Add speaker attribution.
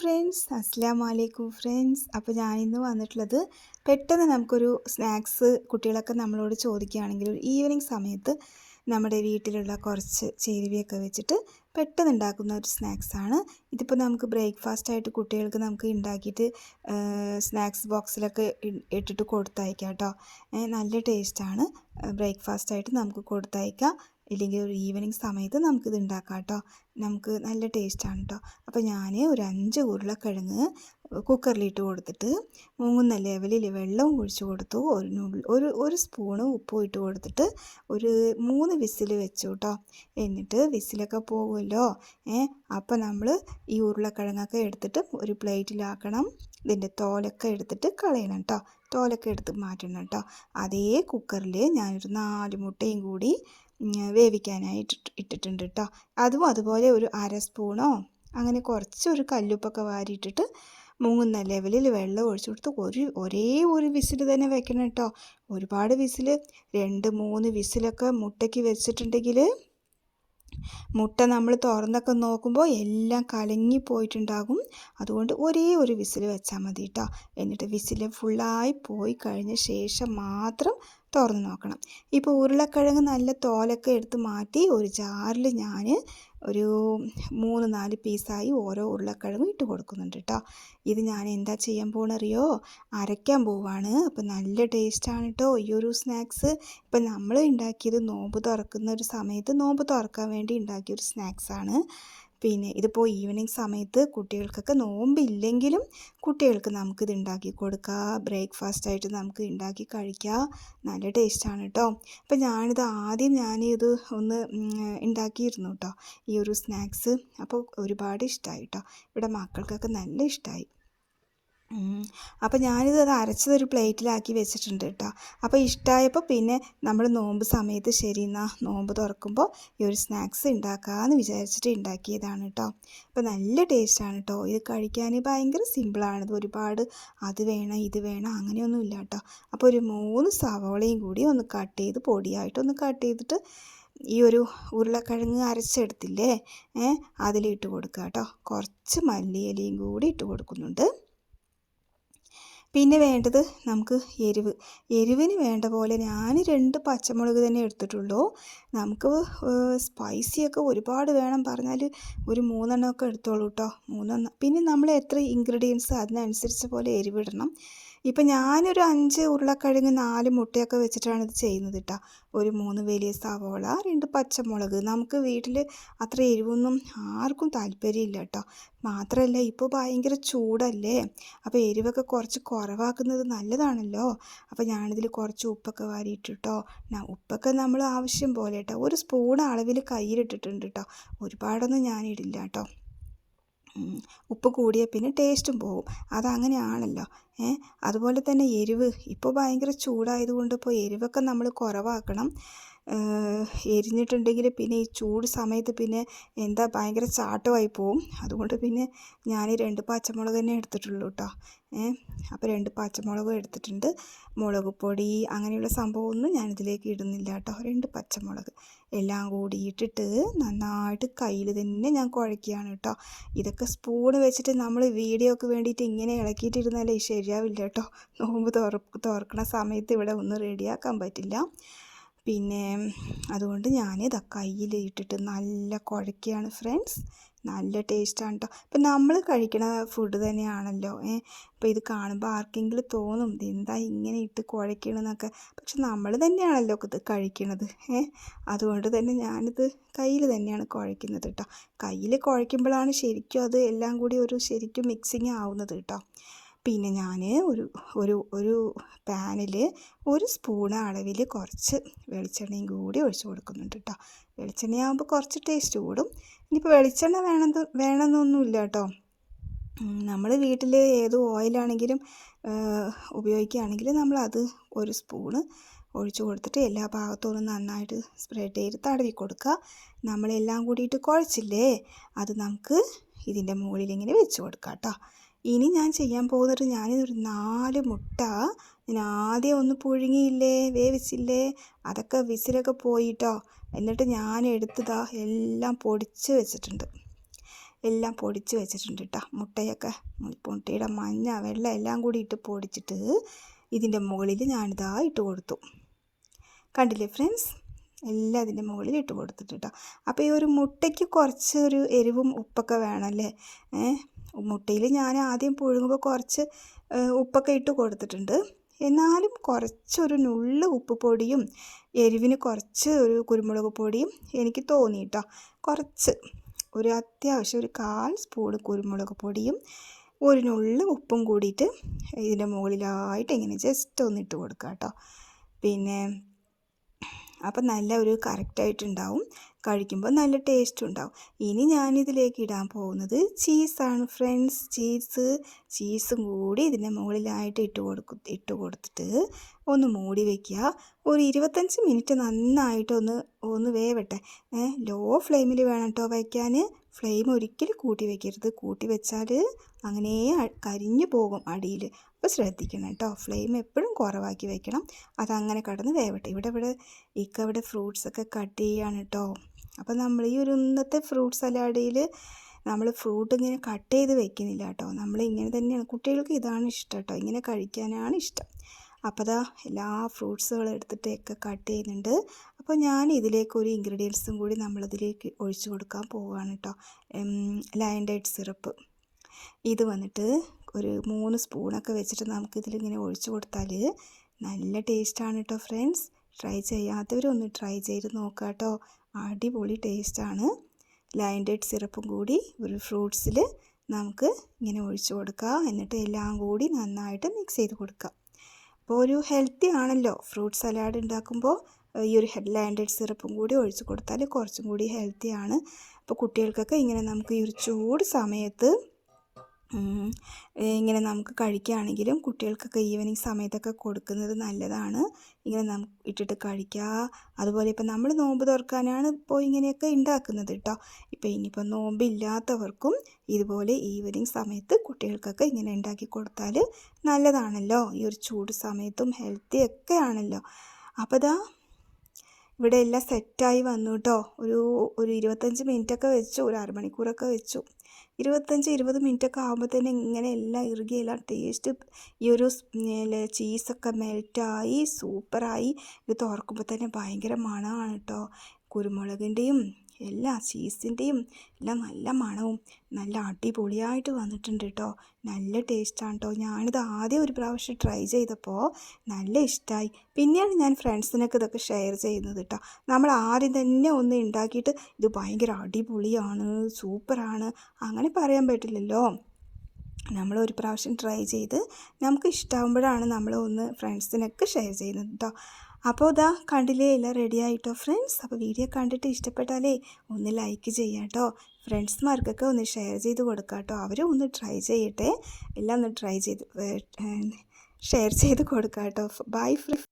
Speaker 1: Friends അസ്സാം വലൈക്കും friends. അപ്പോൾ ഞാനിന്ന് വന്നിട്ടുള്ളത് പെട്ടെന്ന് നമുക്കൊരു സ്നാക്സ് കുട്ടികളൊക്കെ നമ്മളോട് ചോദിക്കുകയാണെങ്കിൽ ഒരു ഈവനിങ് സമയത്ത് നമ്മുടെ വീട്ടിലുള്ള കുറച്ച് ചേരുവയൊക്കെ വെച്ചിട്ട് പെട്ടെന്ന് ഉണ്ടാക്കുന്ന ഒരു സ്നാക്സാണ് ഇതിപ്പോൾ നമുക്ക് ബ്രേക്ക്ഫാസ്റ്റ് ആയിട്ട് കുട്ടികൾക്ക് നമുക്ക് ഉണ്ടാക്കിയിട്ട് സ്നാക്സ് ബോക്സിലൊക്കെ ഇട്ടിട്ട് കൊടുത്തയക്കാം കേട്ടോ. നല്ല ടേസ്റ്റാണ് ബ്രേക്ക്ഫാസ്റ്റ് ആയിട്ട് നമുക്ക് കൊടുത്തയക്കാം. ഇല്ലെങ്കിൽ ഒരു ഈവനിങ് സമയത്ത് നമുക്കിത് ഉണ്ടാക്കാം കേട്ടോ. നമുക്ക് നല്ല ടേസ്റ്റാണ് കേട്ടോ. അപ്പോൾ ഞാൻ ഒരു അഞ്ച് ഉരുളക്കിഴങ്ങ് കുക്കറിലിട്ട് കൊടുത്തിട്ട് മൂന്ന് ലെവലിൽ വെള്ളം ഒഴിച്ച് കൊടുത്തു. ഒരു ഒരു ഒരു സ്പൂണ് ഉപ്പും ഇട്ട് കൊടുത്തിട്ട് ഒരു മൂന്ന് വിസിൽ വെച്ചു കേട്ടോ എന്നിട്ട് വിസിലൊക്കെ പോകുമല്ലോ ഏ അപ്പോൾ നമ്മൾ ഈ ഉരുളക്കിഴങ്ങൊക്കെ എടുത്തിട്ട് ഒരു പ്ലേറ്റിലാക്കണം. ഇതിന്റെ തോലൊക്കെ എടുത്തിട്ട് കളയണം കേട്ടോ തോലൊക്കെ എടുത്ത് മാറ്റണം കേട്ടോ അതേ കുക്കറിൽ ഞാനൊരു നാല് മുട്ടയും കൂടി വേവിക്കാനായിട്ട് ഇട്ടിട്ടുണ്ട് കേട്ടോ അതും അതുപോലെ ഒരു അര സ്പൂണോ അങ്ങനെ കുറച്ചൊരു കല്ലുപ്പൊക്കെ വാരിയിട്ടിട്ട് മൂങ്ങുന്ന ലെവലിൽ വെള്ളം ഒഴിച്ചു കൊടുത്ത് ഒരു ഒരേ ഒരു വിസിൽ തന്നെ വെക്കണം കേട്ടോ ഒരുപാട് വിസിൽ രണ്ട് മൂന്ന് വിസിലൊക്കെ മുട്ടയ്ക്ക് വെച്ചിട്ടുണ്ടെങ്കിൽ മുട്ട നമ്മൾ തുറന്നൊക്കെ നോക്കുമ്പോൾ എല്ലാം കലങ്ങി പോയിട്ടുണ്ടാകും. അതുകൊണ്ട് ഒരേ ഒരു വിസിൽ വെച്ചാൽ മതി കേട്ടോ എന്നിട്ട് വിസിൽ ഫുള്ളായി പോയി കഴിഞ്ഞ ശേഷം മാത്രം തുറന്ന് നോക്കണം. ഇപ്പോൾ ഉരുളക്കിഴങ്ങ് നല്ല തോലൊക്കെ എടുത്ത് മാറ്റി ഒരു ജാറിൽ ഞാൻ ഒരു മൂന്ന് നാല് പീസായി ഓരോ ഉരുളക്കിഴങ്ങും ഇട്ട് കൊടുക്കുന്നുണ്ട് കേട്ടോ. ഇത് ഞാൻ എന്താ ചെയ്യാൻ പോകണറിയോ അരയ്ക്കാൻ പോവാണ്. അപ്പോൾ നല്ല ടേസ്റ്റാണ് കേട്ടോ. ഈ ഒരു സ്നാക്സ് ഇപ്പം നമ്മൾ ഉണ്ടാക്കിയത് നോമ്പ് തുറക്കുന്ന ഒരു സമയത്ത് നോമ്പ് തുറക്കാൻ വേണ്ടി ഉണ്ടാക്കിയ ഒരു സ്നാക്സാണ് പിന്നെ ഇതിപ്പോൾ ഈവനിങ് സമയത്ത് കുട്ടികൾക്കൊക്കെ നോമ്പില്ലെങ്കിലും കുട്ടികൾക്ക് നമുക്കിത് ഉണ്ടാക്കി കൊടുക്കുക ബ്രേക്ക്ഫാസ്റ്റ് ആയിട്ട് നമുക്ക് ഉണ്ടാക്കി കഴിക്കുക നല്ല ടേസ്റ്റാണ് കേട്ടോ അപ്പോൾ ഞാനിത് ആദ്യം ഞാനിത് ഒന്ന് ഉണ്ടാക്കിയിരുന്നു കേട്ടോ ഈ ഒരു സ്നാക്സ് അപ്പോൾ ഒരുപാട് ഇഷ്ടമായി കേട്ടോ ഇവിടെ മക്കൾക്കൊക്കെ നല്ല ഇഷ്ടമായി അപ്പോൾ ഞാനിത് അത് അരച്ചതൊരു പ്ലേറ്റിലാക്കി വെച്ചിട്ടുണ്ട് കേട്ടോ. അപ്പോൾ ഇഷ്ടമായപ്പോൾ പിന്നെ നമ്മൾ നോമ്പ് സമയത്ത് ശരി എന്നാൽ നോമ്പ് തുറക്കുമ്പോൾ ഈ ഒരു സ്നാക്സ് ഉണ്ടാക്കാമെന്ന് വിചാരിച്ചിട്ട് ഉണ്ടാക്കിയതാണ് കേട്ടോ. അപ്പോൾ നല്ല ടേസ്റ്റാണ് കേട്ടോ. ഇത് കഴിക്കാൻ ഭയങ്കര സിമ്പിളാണ്. ഇത് ഒരുപാട് അത് വേണം ഇത് വേണം അങ്ങനെയൊന്നും ഇല്ല കേട്ടോ. അപ്പോൾ ഒരു മൂന്ന് സവോളയും കൂടി ഒന്ന് കട്ട് ചെയ്ത് പൊടിയായിട്ടൊന്ന് കട്ട് ചെയ്തിട്ട് ഈ ഒരു ഉരുളക്കിഴങ്ങ് അരച്ചെടുത്തില്ലേ അതിലിട്ട് കൊടുക്കുക കേട്ടോ. കുറച്ച് മല്ലിയിലയും കൂടി ഇട്ട് കൊടുക്കുന്നുണ്ട്. പിന്നെ വേണ്ടത് നമുക്ക് എരിവ്. എരിവിന് വേണ്ട പോലെ ഞാൻ രണ്ട് പച്ചമുളക് തന്നെ എടുത്തിട്ടുള്ളൂ. നമുക്ക് സ്പൈസിയൊക്കെ ഒരുപാട് വേണം പറഞ്ഞാൽ ഒരു മൂന്നെണ്ണമൊക്കെ എടുത്തോളൂ കേട്ടോ മൂന്നെണ്ണം. പിന്നെ നമ്മൾ എത്ര ഇൻഗ്രീഡിയൻസ് അതിനനുസരിച്ച് പോലെ എരിവിടണം. ഇപ്പം ഞാനൊരു അഞ്ച് ഉരുളക്കിഴങ്ങ് നാല് മുട്ടയൊക്കെ വെച്ചിട്ടാണ് ഇത് ചെയ്യുന്നത് കേട്ടോ ഒരു മൂന്ന് വലിയ സവോള രണ്ട് പച്ചമുളക്. നമുക്ക് വീട്ടിൽ അത്ര എരിവൊന്നും ആർക്കും താല്പര്യമില്ല കേട്ടോ മാത്രമല്ല ഇപ്പോൾ ഭയങ്കര ചൂടല്ലേ? അപ്പോൾ എരിവൊക്കെ കുറച്ച് കുറവാക്കുന്നത് നല്ലതാണല്ലോ. അപ്പോൾ ഞാനിതിൽ കുറച്ച് ഉപ്പൊക്കെ വാരിയിട്ടിട്ടോ. ഞാൻ ഉപ്പൊക്കെ നമ്മൾ ആവശ്യം പോലെ കേട്ടോ ഒരു സ്പൂൺ അളവിൽ കയ്യിലിട്ടിട്ടുണ്ട് കേട്ടോ ഒരുപാടൊന്നും ഞാനിടില്ല കേട്ടോ ഉപ്പ് കൂടിയ പിന്നെ ടേസ്റ്റും പോവും. അതങ്ങനെയാണല്ലോ. അതുപോലെ തന്നെ എരിവ്. ഇപ്പോൾ ഭയങ്കര ചൂടായതുകൊണ്ട് ഇപ്പോൾ എരിവൊക്കെ നമ്മൾ കുറവാക്കണം. എരിഞ്ഞിട്ടുണ്ടെങ്കിൽ പിന്നെ ഈ ചൂട് സമയത്ത് പിന്നെ എന്താ ഭയങ്കര ചാട്ടമായി പോവും. അതുകൊണ്ട് പിന്നെ ഞാൻ രണ്ട് പച്ചമുളക് തന്നെ എടുത്തിട്ടുള്ളൂ കേട്ടോ. ഏ അപ്പോൾ രണ്ട് പച്ചമുളകും എടുത്തിട്ടുണ്ട്. മുളക് പൊടി അങ്ങനെയുള്ള സംഭവമൊന്നും ഞാനിതിലേക്ക് ഇടുന്നില്ല കേട്ടോ. രണ്ട് പച്ചമുളക് എല്ലാം കൂടി ഇട്ടിട്ട് നന്നായിട്ട് കയ്യിൽ തന്നെ ഞാൻ കുഴക്കുകയാണ് കേട്ടോ. ഇതൊക്കെ സ്പൂൺ വെച്ചിട്ട് നമ്മൾ വീഡിയോക്ക് വേണ്ടിയിട്ട് ഇങ്ങനെ ഇളക്കിയിട്ടിരുന്നാലേ ശരിയാവില്ല കേട്ടോ നോമ്പ് തുറ തുറക്കണ സമയത്ത് ഇവിടെ ഒന്നും റെഡിയാക്കാൻ പറ്റില്ല. പിന്നെ അതുകൊണ്ട് ഞാൻ ഇതാ കയ്യിൽ ഇട്ടിട്ട് നല്ല കുഴക്കുകയാണ് ഫ്രണ്ട്സ്. നല്ല ടേസ്റ്റാണ് കേട്ടോ ഇപ്പം നമ്മൾ കഴിക്കണ ഫുഡ് തന്നെയാണല്ലോ ഏ? അപ്പോൾ ഇത് കാണുമ്പോൾ ആർക്കെങ്കിലും തോന്നും എന്താ ഇങ്ങനെ ഇട്ട് കുഴക്കണമെന്നൊക്കെ പക്ഷെ നമ്മൾ തന്നെയാണല്ലോ ഇത് കഴിക്കണത് ഏ? അതുകൊണ്ട് തന്നെ ഞാനിത് കയ്യിൽ തന്നെയാണ് കുഴക്കുന്നത് കേട്ടോ കയ്യിൽ കുഴയ്ക്കുമ്പോഴാണ് ശരിക്കും അത് എല്ലാം കൂടി ഒരു ശരിക്കും മിക്സിങ് ആവുന്നത് കേട്ടോ പിന്നെ ഞാൻ ഒരു ഒരു ഒരു പാനിൽ ഒരു സ്പൂൺ അളവിൽ കുറച്ച് വെളിച്ചെണ്ണയും കൂടി ഒഴിച്ച് കൊടുക്കുന്നുണ്ട് കേട്ടോ വെളിച്ചെണ്ണയാകുമ്പോൾ കുറച്ച് ടേസ്റ്റ് കൂടും. ഇനിയിപ്പോൾ വെളിച്ചെണ്ണ വേണമെന്ന് വേണമെന്നൊന്നുമില്ല കേട്ടോ നമ്മൾ വീട്ടിൽ ഏത് ഓയിലാണെങ്കിലും ഉപയോഗിക്കുകയാണെങ്കിൽ നമ്മളത് ഒരു സ്പൂണ് ഒഴിച്ചു കൊടുത്തിട്ട് എല്ലാ ഭാഗത്തോടും നന്നായിട്ട് സ്പ്രെഡ് ചെയ്ത് തടവി കൊടുക്കുക. നമ്മളെല്ലാം കൂടിയിട്ട് കുഴച്ചില്ലേ? അത് നമുക്ക് ഇതിന്റെ മുകളിൽ ഇങ്ങനെ വെച്ച് കൊടുക്കാം കേട്ടോ ഇനി ഞാൻ ചെയ്യാൻ പോകുന്നത് ഞാനിതൊരു നാല് മുട്ട ഞാൻ ആദ്യം ഒന്ന് പുഴുങ്ങിയില്ലേ വേവിച്ചില്ലേ? അതൊക്കെ വിസിലൊക്കെ പോയിട്ടോ? എന്നിട്ട് ഞാൻ എടുത്തതാ എല്ലാം പൊടിച്ച് വെച്ചിട്ടുണ്ട്. എല്ലാം പൊടിച്ച് വെച്ചിട്ടുണ്ട് കേട്ടോ മുട്ടയൊക്കെ. മുട്ടയുടെ മഞ്ഞ വെള്ള എല്ലാം കൂടി ഇട്ട് പൊടിച്ചിട്ട് ഇതിന്റെ മുകളിൽ ഞാനിതാ ഇട്ട് കൊടുത്തു. കണ്ടില്ലേ ഫ്രണ്ട്സ്? എല്ലാം അതിന്റെ മുകളിൽ ഇട്ട് കൊടുത്തിട്ട് കേട്ടോ അപ്പോൾ ഈ ഒരു മുട്ടയ്ക്ക് കുറച്ച് ഒരു എരിവും ഉപ്പൊക്കെ വേണമല്ലേ? മുട്ടയിൽ ഞാൻ ആദ്യം പുഴുങ്ങുമ്പോൾ കുറച്ച് ഉപ്പൊക്കെ ഇട്ട് കൊടുത്തിട്ടുണ്ട്. എന്നാലും കുറച്ചൊരു നുള്ള് ഉപ്പ് പൊടിയും എരിവിന് കുറച്ച് ഒരു കുരുമുളക് പൊടിയും എനിക്ക് തോന്നി കേട്ടോ കുറച്ച് ഒരു അത്യാവശ്യം ഒരു കാൽ സ്പൂൺ കുരുമുളക് പൊടിയും ഒരു നുള്ള് ഉപ്പും കൂടിയിട്ട് ഇതിന്റെ മുകളിലായിട്ട് ഇങ്ങനെ ജസ്റ്റ് ഒന്ന് ഇട്ട് കൊടുക്കുക കേട്ടോ പിന്നെ അപ്പം നല്ല ഒരു കറക്റ്റായിട്ടുണ്ടാവും കഴിക്കുമ്പോൾ നല്ല ടേസ്റ്റ് ഉണ്ടാവും. ഇനി ഞാനിതിലേക്ക് ഇടാൻ പോകുന്നത് ചീസാണ് ഫ്രണ്ട്സ് ചീസ് ചീസും കൂടി ഇതിന്റെ മുകളിലായിട്ട് ഇട്ട് കൊടുക്കു ഇട്ട് കൊടുത്തിട്ട് ഒന്ന് മൂടി വയ്ക്കുക ഒരു ഇരുപത്തഞ്ച് മിനിറ്റ് നന്നായിട്ട് ഒന്ന് ഒന്ന് വേവട്ടെ. ലോ ഫ്ലെയിമിൽ വേണം കേട്ടോ വയ്ക്കാൻ ഫ്ലെയിം ഒരിക്കലും കൂട്ടി വയ്ക്കരുത് കൂട്ടി വെച്ചാൽ അങ്ങനെ കരിഞ്ഞു പോകും അടിയിൽ അപ്പോൾ ശ്രദ്ധിക്കണം കേട്ടോ. ഫ്ലെയിം എപ്പോഴും കുറവാക്കി വെക്കണം. അതങ്ങനെ കടന്ന് വേവട്ടെ. ഇവിടെ ഇവിടെ ഇക്ക ഇവിടെ ഫ്രൂട്ട്സൊക്കെ കട്ട് ചെയ്യാണ് കേട്ടോ. അപ്പോൾ നമ്മൾ ഈ ഒരു ഇന്നത്തെ ഫ്രൂട്ട് സലാഡിൽ നമ്മൾ ഫ്രൂട്ട് ഇങ്ങനെ കട്ട് ചെയ്ത് വെക്കുന്നില്ല കേട്ടോ. നമ്മൾ ഇങ്ങനെ തന്നെയാണ്. കുട്ടികൾക്ക് ഇതാണ് ഇഷ്ടം കേട്ടോ. ഇങ്ങനെ കഴിക്കാനാണ് ഇഷ്ടം. അപ്പോൾ അതാ എല്ലാ ഫ്രൂട്ട്സുകളും എടുത്തിട്ടൊക്കെ കട്ട് ചെയ്യുന്നുണ്ട്. അപ്പോൾ ഞാൻ ഇതിലേക്ക് ഒരു ഇൻഗ്രീഡിയൻസും കൂടി നമ്മളിതിലേക്ക് ഒഴിച്ചു കൊടുക്കാൻ പോവുകയാണ് കേട്ടോ. Lion date syrup. ഇത് വന്നിട്ട് ഒരു മൂന്ന് സ്പൂണൊക്കെ വെച്ചിട്ട് നമുക്കിതിലിങ്ങനെ ഒഴിച്ചു കൊടുത്താൽ നല്ല ടേസ്റ്റാണ് കേട്ടോ ഫ്രണ്ട്സ്. ട്രൈ ചെയ്യാത്തവരൊന്ന് ട്രൈ ചെയ്ത് നോക്കുക കേട്ടോ അടിപൊളി ടേസ്റ്റാണ്. ഡേറ്റ് സിറപ്പും കൂടി ഒരു ഫ്രൂട്ട്സിൽ നമുക്ക് ഇങ്ങനെ ഒഴിച്ചു കൊടുക്കുക എന്നിട്ട് എല്ലാം കൂടി നന്നായിട്ട് മിക്സ് ചെയ്ത് കൊടുക്കുക അപ്പോൾ ഒരു ഹെൽത്തി ആണല്ലോ ഫ്രൂട്ട് സലാഡ് ഉണ്ടാക്കുമ്പോൾ ഈ ഒരു ഹെഡ് ഡേറ്റ് സിറപ്പും കൂടി ഒഴിച്ചു കൊടുത്താൽ കുറച്ചും കൂടി ഹെൽത്തിയാണ് അപ്പോൾ കുട്ടികൾക്കൊക്കെ ഇങ്ങനെ നമുക്ക് ഈ ഒരു ചൂട് സമയത്ത് ഇങ്ങനെ നമുക്ക് കഴിക്കുകയാണെങ്കിലും കുട്ടികൾക്കൊക്കെ ഈവനിങ് സമയത്തൊക്കെ കൊടുക്കുന്നത് നല്ലതാണ്. ഇങ്ങനെ നമുക്ക് ഇട്ടിട്ട് കഴിക്കുക അതുപോലെ ഇപ്പം നമ്മൾ നോമ്പ് തുറക്കാനാണ് ഇപ്പോൾ ഇങ്ങനെയൊക്കെ ഉണ്ടാക്കുന്നത് കേട്ടോ ഇപ്പോൾ ഇനിയിപ്പോൾ നോമ്പില്ലാത്തവർക്കും ഇതുപോലെ ഈവനിങ് സമയത്ത് കുട്ടികൾക്കൊക്കെ ഇങ്ങനെ ഉണ്ടാക്കി കൊടുത്താൽ നല്ലതാണല്ലോ. ഈ ഒരു ചൂട് സമയത്തും ഹെൽത്തി ഒക്കെ ആണല്ലോ. അപ്പോൾ ഇതാ ഇവിടെ എല്ലാം സെറ്റായി വന്നു കേട്ടോ ഒരു ഒരു ഇരുപത്തഞ്ച് മിനിറ്റൊക്കെ വെച്ചു. ഒരു അരമണിക്കൂറൊക്കെ വെച്ചു. ഇരുപത്തഞ്ച് ഇരുപത് മിനിറ്റൊക്കെ ആകുമ്പോൾ തന്നെ ഇങ്ങനെ എല്ലാം ഇറുകി എല്ലാം ടേസ്റ്റ് ഈ ഒരു ചീസൊക്കെ മെൽറ്റായി സൂപ്പറായി ഇത് തുറക്കുമ്പോൾ തന്നെ ഭയങ്കര മണമാണ് കേട്ടോ കുരുമുളകിന്റെയും എല്ലാ ചീസിന്റെയും എല്ലാം നല്ല മണവും നല്ല അടിപൊളിയായിട്ട് വന്നിട്ടുണ്ട് കേട്ടോ. നല്ല ടേസ്റ്റാണ് കേട്ടോ. ഞാനിത് ആദ്യം ഒരു പ്രാവശ്യം ട്രൈ ചെയ്തപ്പോൾ നല്ല ഇഷ്ടമായി പിന്നെയാണ് ഞാൻ ഫ്രണ്ട്സിനൊക്കെ ഇതൊക്കെ ഷെയർ ചെയ്യുന്നത് കേട്ടോ. നമ്മൾ ആദ്യം തന്നെ ഒന്ന് ഉണ്ടാക്കിയിട്ട് ഇത് ഭയങ്കര അടിപൊളിയാണ് സൂപ്പറാണ് അങ്ങനെ പറയാൻ പറ്റില്ലല്ലോ. നമ്മൾ ഒരു പ്രാവശ്യം ട്രൈ ചെയ്ത് നമുക്ക് ഇഷ്ടമാകുമ്പോഴാണ് നമ്മൾ ഒന്ന് ഫ്രണ്ട്സിനൊക്കെ ഷെയർ ചെയ്യുന്നത് കേട്ടോ. അപ്പോൾ ഇതാ കണ്ടില്ലേ എല്ലാം റെഡി ആയിട്ടോ ഫ്രണ്ട്സ് അപ്പോൾ വീഡിയോ കണ്ടിട്ട് ഇഷ്ടപ്പെട്ടാലേ ഒന്ന് ലൈക്ക് ചെയ്യാം കേട്ടോ ഫ്രണ്ട്സ്മാർക്കൊക്കെ ഒന്ന് ഷെയർ ചെയ്ത് കൊടുക്കാം കേട്ടോ അവരും ഒന്ന് ട്രൈ ചെയ്യട്ടെ. എല്ലാം ഒന്ന് ട്രൈ ചെയ്ത് ഷെയർ ചെയ്ത് കൊടുക്കാം കേട്ടോ ബൈ ഫ്രണ്ട്സ്